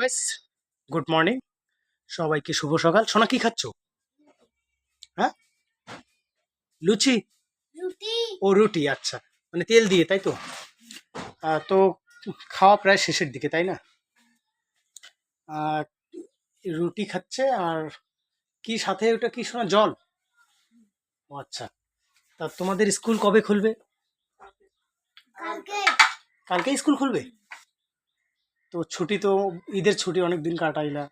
Guys good morning. সবাইকে শুভ সকাল। সোনা কি খাচ্ছ? হ্যাঁ? লুচি? ও রুটি আচ্ছা। মানে তেল দিয়ে তাই তো? তো খাওয়া প্রায় শেষের দিকে তাই না? রুটি খাচ্ছে আর কি সাথে ওটা কি শোনা জল? ও আচ্ছা। তা তোমাদের স্কুল কবে খুলবে? কালকে। কালকে স্কুল খুলবে? তো ছুটি তো, ঈদের ছুটি অনেক দিন কাটাইলা।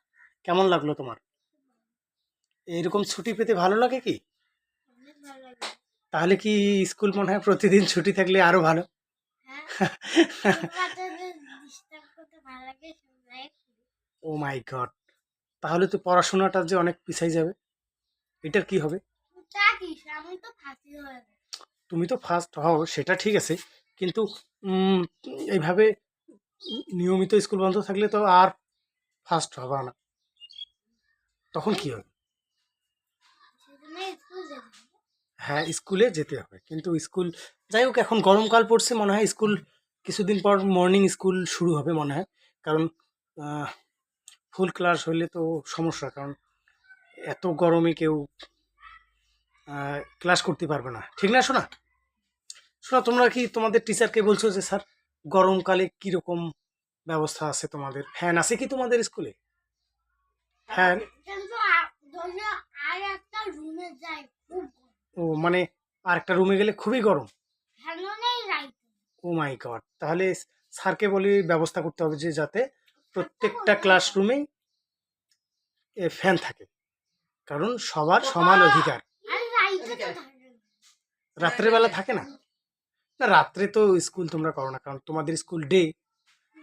কেমন লাগল তোমার? এরকম ছুটি পেতে ভালো লাগে কি? তাহলে কি স্কুল মনে হয় প্রতিদিন ছুটি থাকলে আরও ভালো? Oh my god. তাহলে তো পড়াশোনাটা যে অনেক পিছাই যাবে। এটার কি হবে? তুমি তো ফার্স্ট হও, সেটা ঠিক আছে। কিন্তু এইভাবে নিয়মিত স্কুল বন্ধ থাকলে তো আর ফার্স্ট হবে না। তখন কি হবে। হ্যাঁ স্কুলে যেতে হবে। কিন্তু স্কুল, যাই হোক, এখন গরমকাল পড়ছে মনে হয়। স্কুল, কিছুদিন পর মর্নিং স্কুল শুরু হবে মনে হয়। কারণ ফুল ক্লাস হইলে তো সমস্যা। কারণ এত গরমে কেউ ক্লাস করতে পারবে না। ঠিক না শোনা শোনা তোমরা কি তোমাদের টিচারকে বলছো যে স্যার গরমকালে কীরকম ব্যবস্থা আছে তোমাদের? ফ্যান আছে কি তোমাদের স্কুলে? ফ্যান? ও মানে আর একটা রুমে গেলে খুবই গরম? ও মাই গড তাহলে স্যারকে বলি ব্যবস্থা করতে হবে যে যাতে প্রত্যেকটা ক্লাসরুমেই ফ্যান থাকে। কারণ সবার সমান অধিকার। তো থাকে না। রাত্রে তো স্কুল তোমরা করো না কারণ তোমাদের স্কুল ডে।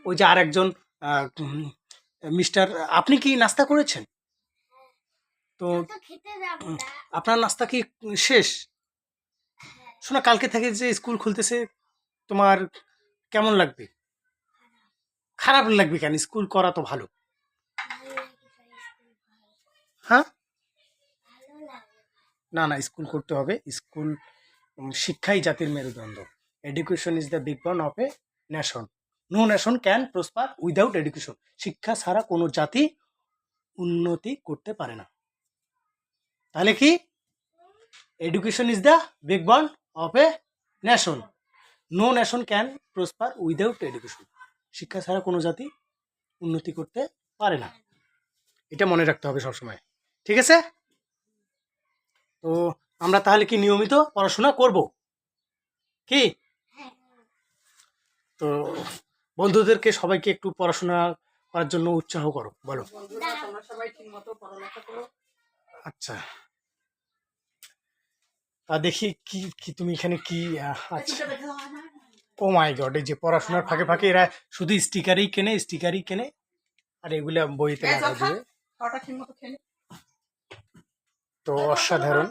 ওই যে আর একজন মিস্টার আপনি কি নাস্তা করেছেন? তো আপনার নাস্তা কি শেষ? শোনা কালকে থেকে যে স্কুল খুলতেছে তোমার কেমন লাগবে? খারাপ লাগবে কেন? স্কুল করা তো ভালো। হ্যাঁ? না না স্কুল করতে হবে। স্কুল শিক্ষাই জাতির মেরুদণ্ড। Education is the backbone of a nation no nation can prosper without education শিক্ষা ছাড়া কোনো জাতি উন্নতি করতে পারে না। তাহলে কি? Education is the backbone of a nation no nation can prosper without education শিক্ষা ছাড়া কোনো জাতি উন্নতি করতে পারে না। এটা মনে রাখতে হবে সবসময়। ঠিক আছে? তো আমরা তাহলে কি নিয়মিত পড়াশোনা করব? কি? তো বন্ধুদেরকে সবাইকে একটু পড়াশোনা করার জন্য উৎসাহ করো বলো আচ্ছা তা দেখি কি কি তুমি এখানে কি আচ্ছা ও মাই গড এই যে পড়াশোনার ফাঁকে ফাঁকে এরা শুধু স্টিকারই কেনে স্টিকারই কেনে আর এগুলা বইতে লাগা দিবে। তো অসাধারণ।